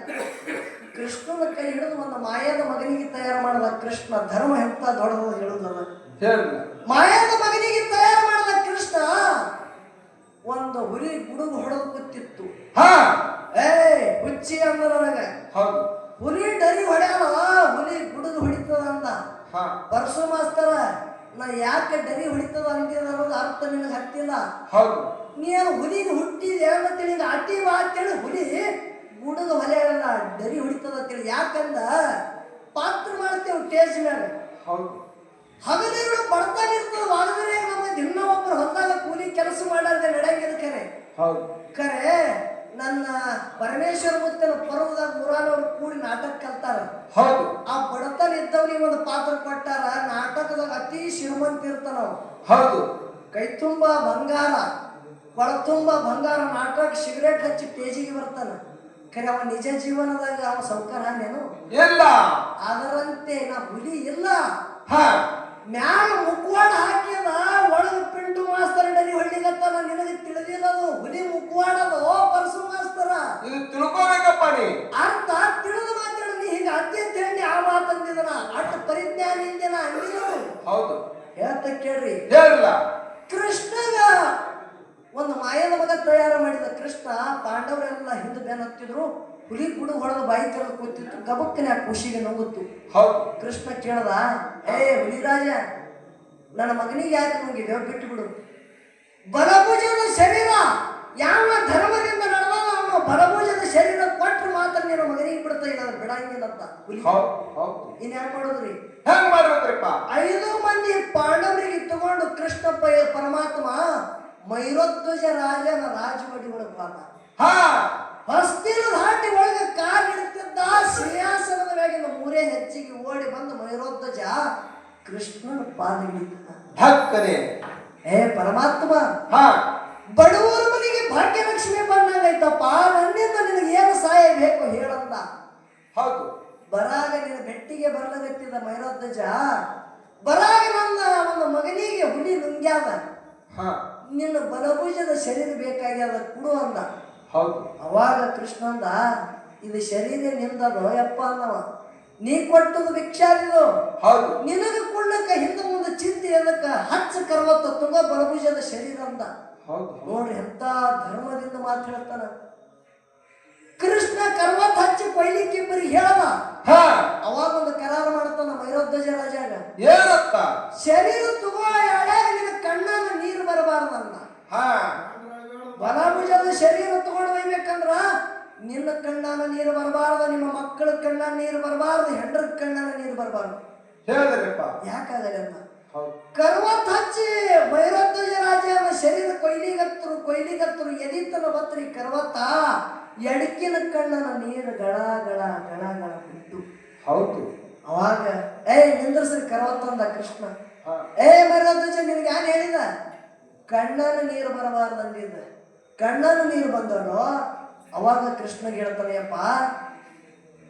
ಕೃಷ್ಣನ ಕೈ ಹಿಡಿದು ಒಂದು ಮಾಯದ ಮಗನಿಗೆ ತಯಾರು ಮಾಡಲ ಕೃಷ್ಣ ಧರ್ಮ ಎಂತ ದೊಡ್ಡದ ಹೇಳುದಲ್ಲ ಮಾಯದ ಮಗನಿಗೆ ತಯಾರು ಮಾಡಲ ಕೃಷ್ಣ. ಒಂದು ಹುಲಿ ಗುಡುಗು ಹೊಡೆದು ಕೂತಿತ್ತು. ಹಾ. ಏ ಹುಚ್ಚಿ ಅಂದ ನನಗ. ಹೌದು. ಹುಲಿ ಡರಿ ಹೊಡೆಯಲ್ಲ ಹುಲಿ ಗುಡುಗು ಹೊಡಿತದ ಅಂತ ಪರಶು ಮಾಸ್ತರ ನಾ ಯಾಕೆ ಡರಿ ಹೊಡಿತದ ಅಂತೀರ ಅನ್ನೋದು ಅರ್ಥ ನಿನಗೆ ಹತ್ತಿಲ್ಲ ಹೌದು. ನೀನು ಹುಲಿಗೆ ಹುಟ್ಟಿದೆ ಅಂತ ತಿಳಿದ ಅಟ್ಟಿ ಬಾ ಅಂತೇಳಿ ಹುಲಿ ಗುಡುಗ ಹೊಲೆಯಲ್ಲ ಡರಿ ಹೊಡಿತದ ಅಂತೇಳಿ ಯಾಕಂದ? ಪಾತ್ರ ಮಾಡ್ತೇವೆ ಟೇಜ್ ಮೇಲೆ ಹೌದು. ಹಗಲಿರುಳು ಬಡತನ ಇರ್ತದ ವಾಗದರೆ ನಮ್ಮ ದಿನ ಒಬ್ಬರು ಹೊತ್ತಾಗ ಕೂಲಿ ಕೆಲಸ ಮಾಡಂತೆ ನಡೆಯಂಗಿದ ಕರೆ. ಹೌದು. ಖರೆ ನನ್ನ ಪರಮೇಶ್ವರ ಮುತ್ತನ ಪರ್ವದಾಗ ಮುರಾನವ್ರು ಕೂಡಿ ನಾಟಕ ಕಲ್ತಾರ. ಹೌದು. ಆ ಬಡತನ ಇದ್ದವ್ರಿಗೆ ಒಂದು ಪಾತ್ರ ಕೊಟ್ಟಾರ. ನಾಟಕದಾಗ ಅತಿ ಶ್ರೀಮಂತ ಇರ್ತಾನ. ಹೌದು. ಕೈ ತುಂಬ ಬಂಗಾರ ಕೊಳ ತುಂಬಾ ಬಂಗಾರ ನಾಟಕ ಸಿಗರೇಟ್ ಹಚ್ಚಿ ಟೇಜಿಗೆ ಬರ್ತಾನ. ಕರೆ ಅವ ನಿಜ ಜೀವನದಾಗ ಅವ ಸೌಕರ್ಯ ಇಲ್ಲ. ಅದರಂತೆ ನಾ ಹುಲಿ ಇಲ್ಲ. ಹಾ. ಮ್ಯಾಲ ಮುಖವಾಡ ಹಾಕ್ಯದ ಒಳಗ ಪಿಂಟು ಮಾಸ್ತರ್ ಡರಿ ಹೊಳ್ಳಿಗತ್ತಾನ ನಿನಗೆ ತಿಳಿದಿಲ್ಲದು. ಹುಲಿ ಮುಖವಾಡದು ಪರಸು ಮಾಸ್ತರ. ಇದು ತಿಳ್ಕೋಬೇಕಪ್ಪ ನೀ. ಅರ್ಥ? ತಿಳಿದು ಮಾತಾಡ ನೀ. ಹಿಂಗ ಅತ್ಯಂತ ಹೇಳಿ ಆ ಮಾತಂದಿದನ. ಅಟ್ ಪರಿಜ್ಞಾನಿಂದನ ಅಂದಿದ್ರು ಹೌದು. ಹೇಳ್ತ ಕೇಳ್ರಿ. ಹೇಳಿಲ್ಲ ಕೃಷ್ಣಗ ಒಂದು ಮಾಯದ ಮಗ ತಯಾರ ಮಾಡಿದ ಕೃಷ್ಣ ಪಾಂಡವರೆಲ್ಲ ಹಿಂದೆ ಬೆನ್ನತ್ತಿದ್ರು ಹುಲಿ ಕೂಡ ಹೊಡೆದು ಬಾಯಿ ತೆರೆದು ಕೂತಿತ್ತು. ಗಬಕ್ಕನೆ ಖುಷಿಗೆ ನೋಗುತ್ತು. ಹೌದು. ಕೃಷ್ಣ ಕೇಳದ ಏ ಹುಲಿರಾಜ ನನ್ನ ಮಗನಿಗೆ ಯಾಕೆ ನುಂಗಿದೆ ಬಿಟ್ಟು ಬಿಡು. ಬಲಭುಜದ ಶರೀರ ಯಾವ ಧರ್ಮದಿಂದ ನಡೆದ ಅವನು ಬಲಭುಜದ ಶರೀರ ಕೊಟ್ಟರು ಮಾತ್ರ ನೀನು ಮಗನಿಗೆ ಬಿಡ್ತಾ ಇಲ್ಲ ಬಿಡಂಗಿಲ್ಲ ಅಂತ ಹೌದು ಇನ್ಯಾಕ್ ಮಾಡೋದ್ರಿ? ಹೆಂಗ್ ಮಾಡ್ಬೇಕ್ರಿಪ್ಪ ಐದು ಮಂದಿ ಪಾಂಡವರಿಗೆ ತಗೊಂಡು ಕೃಷ್ಣಪ್ಪ ಪರಮಾತ್ಮ ಮೈರೋಧ್ವಜ ರಾಜನ ರಾಜಮಡಿ ಒಳಗೆ ಹಾ. ಹಸ್ತಿನ ದಾಟಿ ಒಳಗೆ ಕಾಲಿಡುತ್ತಿದ್ದ ಶ್ರೇಯಾಸನದ ಮ್ಯಾಗಿನ ಮೂರೇ ಹೆಚ್ಚಿಗೆ ಓಡಿ ಬಂದು ಮೈರೋಧ್ವಜ ಕೃಷ್ಣನ ಪಾದಿಗೆ ಭಕ್ತರೇ. ಏ ಪರಮಾತ್ಮ ಹಾ. ಬಡವರ ಮನೆಗೆ ಭಾಗ್ಯಲಕ್ಷ್ಮಿ ಬಂದಂಗೈತಪ್ಪ ನನ್ನಿಂದ ನಿನಗೆ ಏನು ಸಹಾಯ ಬೇಕು ಹೇಳಂದ. ಹೌದು. ಬರಾಗ ನಿನ್ನ ಬೆಟ್ಟಿಗೆ ಬರಲಗತ್ತಿದ್ದ ಮೈರೋಧ್ವಜ ಬರಾಗ ನನ್ನ ಒಂದು ಮಗನಿಗೆ ಹುಲಿ ನುಂಗ್ಯಾದ. ಹಾ. ನಿನ್ನ ಬಲಭುಜದ ಶರೀರ ಬೇಕಾಗ್ಯದ ಕೊಡು ಅಂದ. ಹೌದು. ಅವಾಗ ಕೃಷ್ಣಂದ ಇದು ಶರೀರ ನಿಂದನು ಯಪ್ಪ ಅಂದವ ನೀ ಕೊಟ್ಟದು ಭಿಕ್ಷಾದಿದು ಹೌದು. ನಿನಗ ಕೊಡ್ಲಕ್ಕ ಹಿಂದೆ ಮುಂದೆ ಚಿಂತೆ ಅದಕ್ಕ ಹಚ್ಚ ಕರ್ವತ್ತ ತುಂಬ ಬಲಭುಜದ ಶರೀರ ಅಂದ. ಹೌದು ನೋಡ್ರಿ ಎಂತ ಧರ್ಮದಿಂದ ಮಾತು ಹೇಳ್ತಾನ. ಕೃಷ್ಣ ಕರ್ವತ್ ಹಚ್ಚಿ ಕೊಯ್ಲಿಕ್ಕೆ ಇಬ್ಬರಿಗೆ ಹೇಳಲ್ಲ ಹಾ. ಅವಾಗ ಒಂದು ಕರಾರ ಮಾಡ್ತಾನ ಮೈರೋಧ್ವಜ ರಾಜಾಗ. ಏನತ್ತ ಶರೀರ ತಗೋ ಎಳ್ಯಾಗ ನಿನ್ನ ಕಣ್ಣನ್ನು ನೀರು ಬರಬಾರ್ದನ್ನ ಹಾ. ಬಲಭುಜದ ಶರೀರ ತಗೊಂಡು ಒಯ್ಬೇಕಂದ್ರ ನಿನ್ನ ಕಣ್ಣಾನ ನೀರು ಬರಬಾರದು ನಿಮ್ಮ ಮಕ್ಕಳ ಕಣ್ಣ ನೀರು ಬರಬಾರದು ಹೆಂಡ್ರ ಕಣ್ಣನ ನೀರು ಬರಬಾರದು. ಹೇಳಿದ್ರಪ್ಪ ಕರ್ವತ್ ಹಚ್ಚಿ ಭೈರಧ್ವಜ ರಾಜನ ಶರೀರ ಕೊಯ್ಲಿಗತ್ತರು ಕೊಯ್ಲಿಗತ್ತರು ಎದಿತನ ಬತ್ರಿ ಕರ್ವತ್ತ ಎಡಕಿನ ಕಣ್ಣನ ನೀರು ಗಳ ಗಳ ಗಳ ಗಳ ಬಿಟ್ಟು ಹೌದು. ಅವಾಗ ಏ ನಿಂದ್ರಸ್ರಿ ಕರ್ವತ್ತಂದ ಕೃಷ್ಣ. ಏ ಭೈರಧ್ವಜ ನಿನಗೆ ಯಾರು ಹೇಳಿದ? ಕಣ್ಣನ ನೀರು ಬರಬಾರ್ದು ಅಂದಿದ್ದ. ಕಣ್ಣನ ನೀರು ಬಂದವನು ಅವಾಗ ಕೃಷ್ಣ ಹೇಳ್ತಾನೆಯಪ್ಪ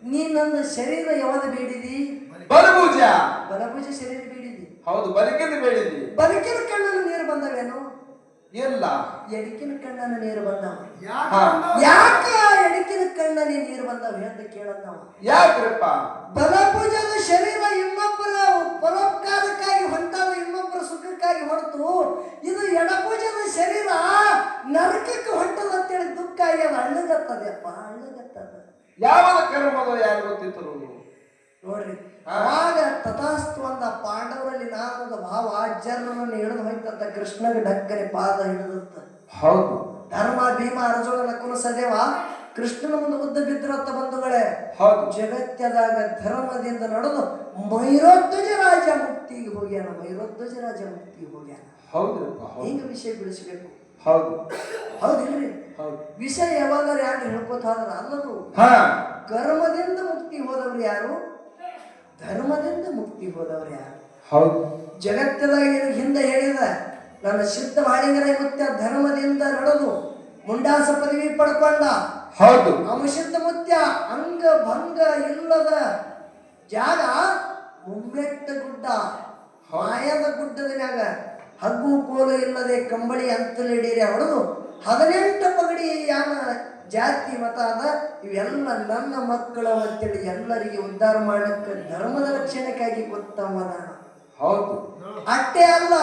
ನೀ ನನ್ನ ಶರೀರ ಯಾವಾಗ ಬೇಡಿದಿ? ಬಲಭುಜ. ಬಲಭುಜ ಶರೀರ ಬೇಡಿದಿ. ಹೌದು ಬದುಕಿಂದ ಬೇಡಿದಿ. ಬಲಕಿನ ಕಣ್ಣನ ನೀರು ಬಂದವೇನು? ಇಲ್ಲ. ಎಡಕಿನ ಕಣ್ಣನ್ನು ನೀರು ಬಂದವ. ಯಾಕೆ ಯಾಕ ಎಡಕಿನ ಕಣ್ಣಲ್ಲಿ ನೀರು ಬಂದವ ಅಂತ ಕೇಳಂದವ ಯಾಕ್ರಪ್ಪ? ಬಲಭುಜದ ಶರೀರ ಇನ್ನೊಬ್ಬರ ಪರೋಪಕಾರಕ್ಕಾಗಿ ಹೊಂಟಾದ ಇನ್ನೊಬ್ಬರ ಸುಖಕ್ಕಾಗಿ ಹೊರತು ಇದು ಎಡಪೂಜದ ಶರೀರ ನರಕಕ್ಕೆ ಹೊಂಟದ ಅಂತೇಳಿ ದುಃಖ ಆಗ್ಯದ ಅಳ್ಳಗತ್ತದೆ ಅಪ್ಪ ಅಳ್ಳಗತ್ತದ ಯಾವಾಗ ಕರ್ಮದ ಯಾರು ಗೊತ್ತಿತ್ತು ನೋಡ್ರಿ ಆಗ ತಥಾಸ್ತು ಅಂದ ಪಾಂಡವರಲ್ಲಿ ನಾನದ ಭಾವ ಜರ್ರನ್ನು ಹಿಡಿದು ಹೋಯ್ತಂತ ಕೃಷ್ಣಗೆ ಡಕ್ಕನೆ ಪಾದ ಹಿಡಿದಂತ. ಹೌದು. ಧರ್ಮ ಭೀಮ ಅರ್ಜುನ ನಕುಲ ಸದೇವ ಕೃಷ್ಣನ ಮುಂದೆ ಉದ್ದ ಬಿದ್ದಿರತ್ತ ಬಂಧುಗಳೇ. ಹೌದು. ಜಗತ್ಯದಾಗ ಧರ್ಮದಿಂದ ನಡೆದು ಮೈರೋದ್ವಜ ರಾಜ ಮುಕ್ತಿಗೆ ಹೋಗ್ಯಾನ ಮೈರೋಧ್ವಜ ರಾಜ ಮುಕ್ತಿಗೆ ಹೋಗ್ಯಾನ. ಹೌದು. ಹಿಂಗ ವಿಷಯ ಬಿಡಿಸ್ಬೇಕು? ಹೌದು. ಹೌದಿಲ್ರಿ? ಹೌದು. ವಿಷಯ ಯಾವಾಗಾರ ಯಾರು ಹೇಳ್ಕೋತ ಹೋದ್ರ ಅಲ್ಲದು. ಕರ್ಮದಿಂದ ಮುಕ್ತಿ ಹೋದವ್ರು ಯಾರು? ಧರ್ಮದಿಂದ ಮುಕ್ತಿ ಹೋದವ್ರು ಯಾರು? ಹೌದು. ಜಗತ್ತದಾಗ ಹಿಂದೆ ಹೇಳಿದ ನನ್ನ ಸಿದ್ಧ ಮಾಡಿಂಗರ ಮುತ್ಯ ಧರ್ಮದಿಂದ ನಡೆದು ಮುಂಡಾಸ ಪದವಿ ಪಡ್ಕೊಂಡ. ಹೌದು. ಅಮುಷಿದ್ಧ ಮುತ್ಯ ಅಂಗ ಭಂಗ ಇಲ್ಲದ ಜಾಗ ಮುಮ್ಮೆಟ್ಟ ಗುಡ್ಡ ಹಾಯದ ಗುಡ್ಡದ ಮ್ಯಾಗ ಹಗ್ಗು ಕೋಲು ಇಲ್ಲದೆ ಕಂಬಳಿ ಅಂತಲಿಡೀರಿ ಹೊಡೆದು ಹದಿನೆಂಟು ಪಗಡಿ ಯಾನ ಜಾತಿ ಮತ ಅದ? ಇವೆಲ್ಲ ನನ್ನ ಮಕ್ಕಳು ಅಂತೇಳಿ ಎಲ್ಲರಿಗೆ ಉದ್ಧಾರ ಮಾಡಕ್ಕೆ ಧರ್ಮದ ರಕ್ಷಣೆಗಾಗಿ ಗೊತ್ತವದಾನ ಹೌದು. ಅಷ್ಟೇ ಅಲ್ಲ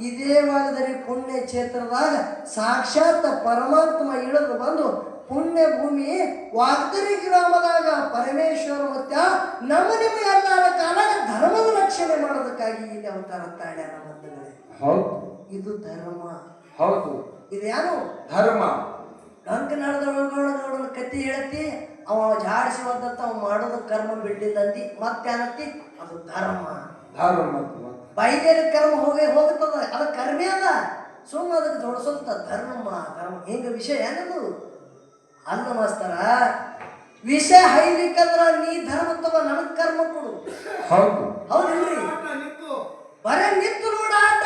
ಇದೇ ವಾರದಲ್ಲಿ ಪುಣ್ಯ ಕ್ಷೇತ್ರದಾಗ ಸಾಕ್ಷಾತ್ ಪರಮಾತ್ಮ ಇಳಿದು ಬಂದು ಪುಣ್ಯ ಭೂಮಿ ವಾಗ್ದರಿ ಗ್ರಾಮದಾಗ ಪರಮೇಶ್ವರ ಮತ್ತ ನಮ್ಮ ನಿಮ್ಮ ಎಲ್ಲರ ಧರ್ಮದ ರಕ್ಷಣೆ ಮಾಡೋದಕ್ಕಾಗಿ ಇಲ್ಲಿ ಅವತಾರ ತಾಳ್ಯಾರ ಬಂದಿದ್ದಾರೆ ಹೌದು. ಇದು ಧರ್ಮ. ಹೌದು. ಇದ್ಯಾನು ಧರ್ಮ. ಕಂಕನಾಡದೊಳಗೌಡನ ಕತ್ತಿ ಹೇಳ್ತಿ ಅವ ಜಾಡಿಸುವಂತ ಅವ್ ಮಾಡೋದು ಕರ್ಮ ಬಿಡ್ಲಿಲ್ಲಂತಿ ಮತ್ತೆ ಏನತ್ತಿ ಅದು ಧರ್ಮ. ಧರ್ಮ ಬೈದೇರಿ ಕರ್ಮ ಹೋಗಿ ಹೋಗುತ್ತದ ಅದು ಕರ್ಮೇ ಅದ ಸುಮ್ಮನೆ ಅದಕ್ಕೆ ಜೋಡಿಸುತ್ತ ಧರ್ಮ ಧರ್ಮ. ಹಿಂಗ ವಿಷಯ ಏನದು? ಅಲ್ಲ ಮಾಸ್ತರ ವಿಷಯ ಹೈಲಿಕ್ಕಂದ್ರ ನೀ ಧರ್ಮ ತವ ನನಗ್ ಕರ್ಮ ಕೊಡು. ಹೌದು. ಹೌದಿಲ್ರಿ? ಬರೇ ನಿಂತು ನೋಡಾಟ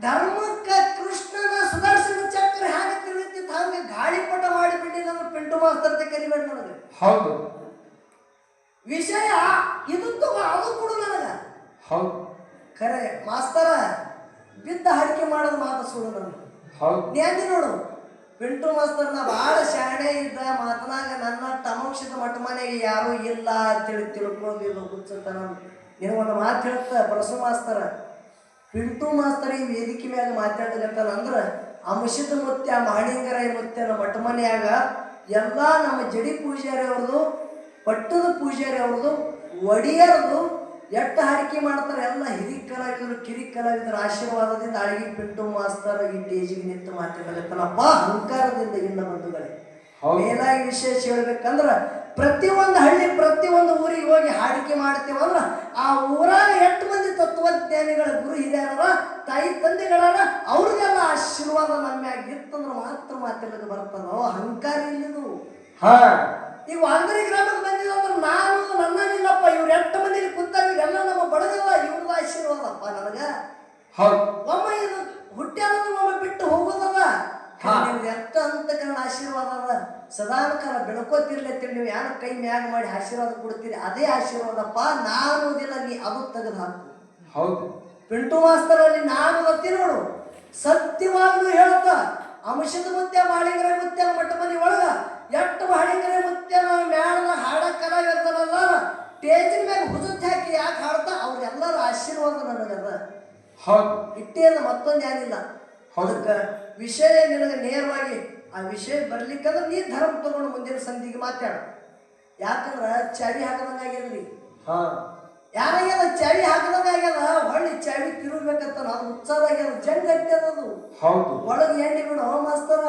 ಧರ್ಮಕ್ಕ ಕೃಷ್ಣನ ಸುದರ್ಶನ ಚಕ್ರ ಹ್ಯಾಂಗ ತಿಳಿತಿತ್ತು ಹಂಗೆ ಗಾಳಿಪಟ ಮಾಡಿ ಬಿಡಿ ನನ್ನ ಪಿಂಟು ಮಾಸ್ತರ್ ಅಂತ ಕರಿಬೇಡ ನನಗೆ. ಹೌದು. ವಿಷಯ ಇದು ತಗೋ ಅದು ಕೊಡು ನನಗ. ಹೌದು. ಖರೆ ಮಾಸ್ತರ ಬಿದ್ದ ಹರಿಕೆ ಮಾಡೋದು ಮಾತು ಸುಳ್ಳು ನನಗೆ. ಹೌದು. ನೋಡು. ಪಿಂಟು ಮಾಸ್ತರ್ ನಾ ಭಾಳ ಶಾಣೆ ಇದ್ದ ಮಾತನಾಗ ನನ್ನ ತಮೋಕ್ಷದ ಮಠ ಮನೆಗೆ ಯಾರು ಇಲ್ಲ ಅಂತೇಳಿ ತಿಳ್ಕೊಂಡಿದ್ದು ಹುಚ್ಚುತ್ತ ನಿನಗೊಂದು ಮಾತು ಹೇಳ್ತ ಪ್ರಸು ಮಾಸ್ತರ. ಪಿಂಟು ಮಾಸ್ತರ್ ಈ ವೇದಿಕೆ ಮ್ಯಾಗ ಮಾತಾಡಕತ್ತಾನ ಅಂದ್ರೆ ಅಂಶದ ಮುತ್ಯ ಮಹಣಿಂಗರಾಯ ಮುತ್ಯನ ಮಠ ಮನೆಯಾಗ ಎಲ್ಲ ನಮ್ಮ ಜಡಿ ಪೂಜಾರಿ ಅವ್ರದ್ದು ಪಟ್ಟದ ಪೂಜಾರಿ ಅವ್ರದ್ದು ಒಡಿಯರ್ದು ಎಟ್ಟ ಹಾಡಿಕೆ ಮಾಡ್ತಾರೆ? ಎಲ್ಲ ಹಿರಿ ಕಲಾವಿದರು ಕಿರಿ ಕಲಾವಿದರ ಆಶೀರ್ವಾದದಿಂದ ಅಡಿಗೆ ಪಿಂಟು ಮಾಸ್ತರ್ ಈ ಟೇಜಿಗೆ ನಿಂತು ಮಾತಾಡಕತ್ತಾನಪ್ಪ ಅಹಂಕಾರದಿಂದ ಇಲ್ಲ ಬಂಧುಗಳೇ. ಮೇಲಾಗಿ ವಿಶೇಷ ಹೇಳ್ಬೇಕಂದ್ರ ಪ್ರತಿಯೊಂದು ಹಳ್ಳಿ ಪ್ರತಿಯೊಂದು ಊರಿಗೆ ಹೋಗಿ ಹಾಡಿಕೆ ಮಾಡ್ತೀವಂದ್ರ ಆ ಊರಾಗ ಎಷ್ಟು ಮಂದಿ ತತ್ವಜ್ಞಾನಿಗಳ ಗುರು ಹಿರಿಯರ ತಾಯಿ ತಂದೆಗಳಾರ ಅವ್ರಿಗೆಲ್ಲ ಆಶೀರ್ವಾದ ನಮ್ಮ ಮ್ಯಾಗ ಇತ್ತಂದ್ರ ಮಾತ್ರ ಮಾತಾಡಕ್ಕೆ ಬರ್ತದ? ಅಹಂಕಾರ ಇಲ್ಲದು. ಹಾ. ಈಗ ವಾಲ್ಮರಿ ಗ್ರಾಮಕ್ಕೆ ಬಂದಿದ್ದು ನಾನು ನನ್ನನಿಲ್ಲಪ್ಪ ಇವ್ರು ಎಂಟು ಮಂದಿ ಕುಂತಾರ ಎಲ್ಲ ನಮ್ಮ ಬಡದವ ಇವ್ರದ ಆಶೀರ್ವಾದಪ್ಪ ನನಗ ಒಮ್ಮೆ ಇದು ಹುಟ್ಟ್ಯಾನಂದ್ರೆ ಒಮ್ಮೆ ಬಿಟ್ಟು ಹೋಗೋದವ. ನಿಮ್ಗೆ ಎಷ್ಟ ಅಂತ ಕಾರಣ ಆಶೀರ್ವಾದ ಅದ? ಸದಾನ ಕಾಲ ಬೆಳ್ಕೋತಿರ್ಲತ್ತೀರಿ ನೀವು ಯಾರು ಕೈ ಮ್ಯಾಗ ಮಾಡಿ ಆಶೀರ್ವಾದ ಕೊಡ್ತೀರಿ ಅದೇ ಆಶೀರ್ವಾದಪ್ಪ ನಾನು ದಿನ ನೀ ಅದು ತೆಗೆದು ಹಾಕು. ಹೌದು. ಪಿಂಟು ಮಾಸ್ತರಲ್ಲಿ ನಾನು ಬರ್ತಿ ನೋಡು. ಸತ್ಯವಾಗ್ಲೂ ಹೇಳುತ್ತ ಅಂಶದ ಮುತ್ಯ ಮಾಳಿಂಗರ ಮುತ್ತೆ ಮಟ್ಟ ಮನೆ ಒಳಗ ಎಟ್ಟು ಮಾಳಿಂಗರ ಮುತ್ತೆ ಮ್ಯಾಲ ಹಾಡ ಕಲಾವಿದರಲ್ಲ ಟೇಜಿನ ಮೇಲೆ ಹುಜುತ್ ಹಾಕಿ ಯಾಕೆ ಹಾಡ್ತಾ? ಅವ್ರೆಲ್ಲರ ಆಶೀರ್ವಾದ ನನಗದ ಹೌದು. ಇಟ್ಟೇ ಅಲ್ಲ ಮತ್ತೊಂದು ಏನಿಲ್ಲ ಅದಕ್ಕೆ ವಿಷಯ ನಿನಗೆ ನೇರವಾಗಿ ಆ ವಿಷಯ ಬರ್ಲಿಕ್ಕಂದ್ರೆ ನೀ ಧರ್ಮ ತಗೊಂಡು ಮುಂದಿನ ಸಂಧಿಗೆ ಮಾತಾಡ. ಯಾಕಂದ್ರೆ ಚಾವಿ ಹಾಕದಂಗಾಗಿರ್ಲಿ ಹಾ. ಯಾರಾಗ್ಯದ ಚಳಿ ಹಾಕದಂಗ ಆಗ್ಯದ ಹೊಳ್ಳಿ ಚಳಿ ತಿರುಗ್ಬೇಕಂತ ಅದು ಉತ್ಸವ ಆಗ್ಯದ. ಜಂಗ್ ಅದು. ಹೌದು. ಒಳಗೆ ಎಣ್ಣೆ ಬಿಡು ಮಾಸ್ತರ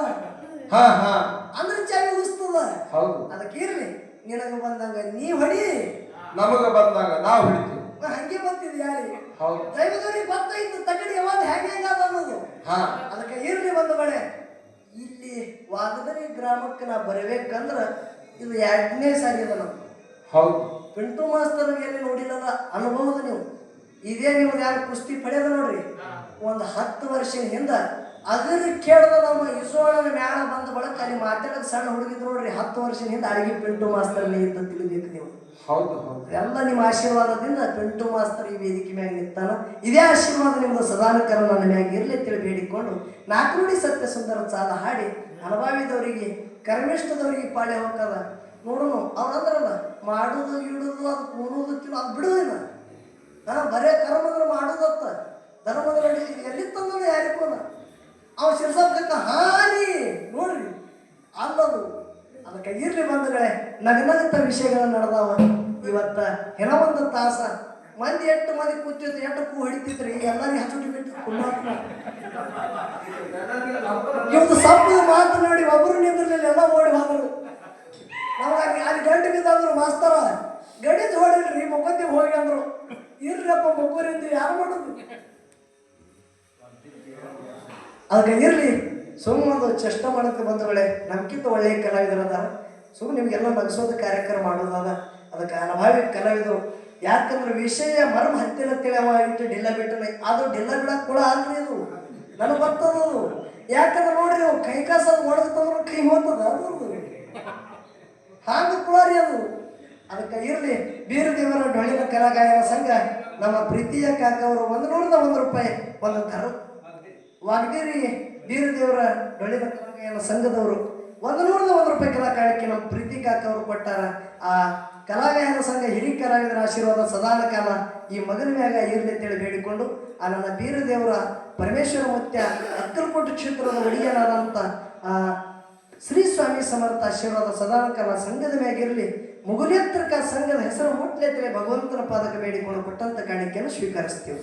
ಹಾ ಹಾ. ಅಂದ್ರೆ ಚಳಿ ಉಸ್ತದ. ಹೌದು. ಅದಕ್ಕೆ ಇರ್ಲಿ. ನಿನಗ ಬಂದಂಗ ನೀ ಹೊಡಿ. ನಮಗ ಬಂದಾಗ ನಾವು ಹೊಡಿತು ನಾ ಹಂಗೆ ಬರ್ತಿದ್ದೆ ಯಾರಿ? ಹೌದು. ದೈವದವ್ರಿಗೆ ಗೊತ್ತಾಯ್ತು ತಗಡಿ ಯಾವಾಗ ಹೆಂಗೆ ಹೆಂಗಾದ ಅನ್ನೋದು. ಹಾ. ಅದಕ್ಕೆ ಇರ್ಲಿ ಒಂದು ಬಳೆ ಇಲ್ಲಿ ವಾಗದರಿ ಗ್ರಾಮಕ್ಕೆ ನಾ ಬರಬೇಕಂದ್ರ ಇದು ಎರಡನೇ ಸಾರಿ ಅದ ನಮ್ದು. ಹೌದು. ಪಿಂಟು ಮಾಸ್ತರ್ ಎಲ್ಲಿ ನೋಡಿಲ್ಲದ ಅನುಭವದ ನೀವು? ಇದೇ ನೀವು ಯಾರು ಕುಸ್ತಿ ಪಡೆದ ನೋಡ್ರಿ? ಒಂದು ಹತ್ತು ವರ್ಷದ ಹಿಂದ ಅದ್ರ ಕೇಳ್ದ ನಮ್ಮ ಇಸೋಳನ ಮ್ಯಾಲ ಬಂದ ಬಳಕ ಅಲ್ಲಿ ಮಾತಾಡೋದ್ ಸಣ್ಣ ಹುಡುಗಿದ್ರು ನೋಡ್ರಿ ಹತ್ತು ವರ್ಷದ ಹಿಂದ ಅಡಿಗೆ ಪಿಂಟು ಮಾಸ್ತರ್ ಅಂತ ತಿಳಿಬೇಕು ನೀವು ಹೌದು ಹೌದು. ಎಲ್ಲ ನಿಮ್ಮ ಆಶೀರ್ವಾದದಿಂದ ಪಿಂಟು ಮಾಸ್ತರ್ ಈ ವೇದಿಕೆ ಮ್ಯಾಗ ನಿಂತಾನ. ಇದೇ ಆಶೀರ್ವಾದ ನಿಮ್ದು ಸದಾನಕರ ನನ್ನ ಮ್ಯಾಗ ಇರಲಿ ತಿಳಿ ಬೇಡಿಕೊಂಡು ನಾಲ್ಕು ಸತ್ಯ ಸುಂದರ ಸಾಲ ಹಾಡಿ ಅನುಭವಿದವರಿಗೆ ಕರ್ಮಿಷ್ಠದವರಿಗೆ ಪಾಳೆ ಹೋಗ್ತದ. ನೋಡೋಣ ಅವ್ರಂದ್ರಲ್ಲ ಮಾಡುದು ಇಡುದು ಅದು ತಿನ್ನು ಅದು ಬಿಡುದಿಲ್ಲ ಹಾ ಬರೇ ಕರ್ಮದ್ರ ಮಾಡುದತ್ತ ಧರ್ಮದ ನಡಿ ಎಲ್ಲಿ ತಂದ ಯಾರಿಗೂ ಅವ ಶಿರ್ಸಕ್ಕ ಹಾನಿ. ನೋಡ್ರಿ. ಅಲ್ಲದು ಅದಕ್ಕೆ ಇರ್ಲಿ ಬಂಧುಗಳೇ ನಗನಗತ ವಿಷಯಗಳು ನಡೆದಾವ. ಇವತ್ತ ಒಂದು ತಾಸ. ಮಂದಿ ಎಂಟು ಮಂದಿ ಕೂತಿತ್ತು ಎಂಟು ಕೂ ಹಿಡಿತಿದ್ರಿ ಎಲ್ಲರಿಗೂ ಹಚ್ಚುಟಿ ಬಿಟ್ಟು. ಇವತ್ತು ಸಪ್ಪು ಮಾತು ನೋಡಿ ಒಬ್ಬರು ನಿಂದ್ರಲಿಲ್ಲ, ಎಲ್ಲ ಓಡಿ ಹೋದ್ರು. ನಮಗೆ ಅಲ್ಲಿ ಗಂಟೆ ಬಿದ್ದಂದ್ರು ಮಾಸ್ತರ. ಗಡಿದ್ ಹೊಡಿಲ್ರಿ ಮುಖಂದಿ ಹೋಗಿ ಅಂದ್ರು. ಇರ್ರಪ್ಪ ಮುಗ್ಗುರಿಂದ ಯಾರು ಮಾಡೋದು? ಅದಕ್ಕೆ ಇರ್ಲಿ. ಸುಮ್ಮನೆ ಚಷ್ಟ ಮಾಡಕ್ಕೆ ಬಂದವಳೆ ನಮ್ಗಿಂತ ಒಳ್ಳೆಯ ಕಲಾವಿದರದ ಸುಮ್ಮನೆ ನಿಮಗೆಲ್ಲ ನಗಿಸೋದು ಕಾರ್ಯಕ್ರಮ ಮಾಡೋದದ ಅದಕ್ಕೆ ಅನುಭವಿ ಕಲಾವಿದರು. ಯಾಕಂದ್ರೆ ವಿಷಯ ಮರ್ಮ ಹತ್ತಿರ ತಿಳಿಯವ ಇಟ್ಟು ಡಿಲ್ಲ ಬಿಟ್ಟನ ಅದು ಡಿಲ್ಲ ಬಿಡಕ್ ಕೂಡ ಆಗ್ಲಿ ಇದು. ನನಗೆ ಬರ್ತದ ಅದು ಯಾಕಂದ್ರೆ ನೋಡ್ರಿ ಕೈ ಕಾಸದು ಹೊಡೆದ ಕೈ ಹೋಗ್ತದ ಅದು. ಹಾಂಗ ಕುಳ ರೀ ಅದು. ಅದಕ್ಕೆ ಇರಲಿ, ಬೀರದೇವರ ಡೊಳ್ಳಿನ ಕಲಾಗಾಯನ ಸಂಘ ನಮ್ಮ ಪ್ರೀತಿಯ ಕಾಕ ಅವರು ಒಂದು ನೂರದ ಒಂದು ರೂಪಾಯಿ ಒಂದು ಧರ ವಾಗ್ದೇರಿ ಬೀರದೇವರ ಡೊಳ್ಳಿನ ಕಲಾಗಾಯನ ಸಂಘದವರು ಒಂದು ನೂರದ ಒಂದು ರೂಪಾಯಿ ಕಲಾಕಾರಕ್ಕೆ ನಮ್ಮ ಪ್ರೀತಿ ಕಾಕ ಅವರು ಕೊಟ್ಟಾರ. ಆ ಕಲಾಗಾಯನ ಸಂಘ ಹಿರಿಯ ಕಲಾವಿದರ ಆಶೀರ್ವಾದ ಸದಾನ ಕಾಲ ಈ ಮಗನ ಮ್ಯಾಗ ಇರಲಿ ಅಂತೇಳಿ ಬೇಡಿಕೊಂಡು, ಆ ನನ್ನ ಬೀರದೇವರ ಪರಮೇಶ್ವರ ಮುತ್ಯ ಅಕ್ಕಲಕೋಟೆ ಕ್ಷೇತ್ರದ ಆ ಶ್ರೀ ಸ್ವಾಮಿ ಸಮರ್ಥ ಆಶೀರ್ವಾದ ಸದಾಕಾಲ ಸಂಘದ ಮ್ಯಾಗಿರಲಿ ಮುಗುಲೇತ್ರಕ ಸಂಘದ ಹೆಸರು ಮುಟ್ಲೆತ್ತಲೆ ಭಗವಂತನ ಪಾದಕ ಬೇಡಿಕೊಂಡು ಕೊಟ್ಟಂತ ಕಾಣಿಕೆಯನ್ನು ಸ್ವೀಕರಿಸ್ತೀವಿ.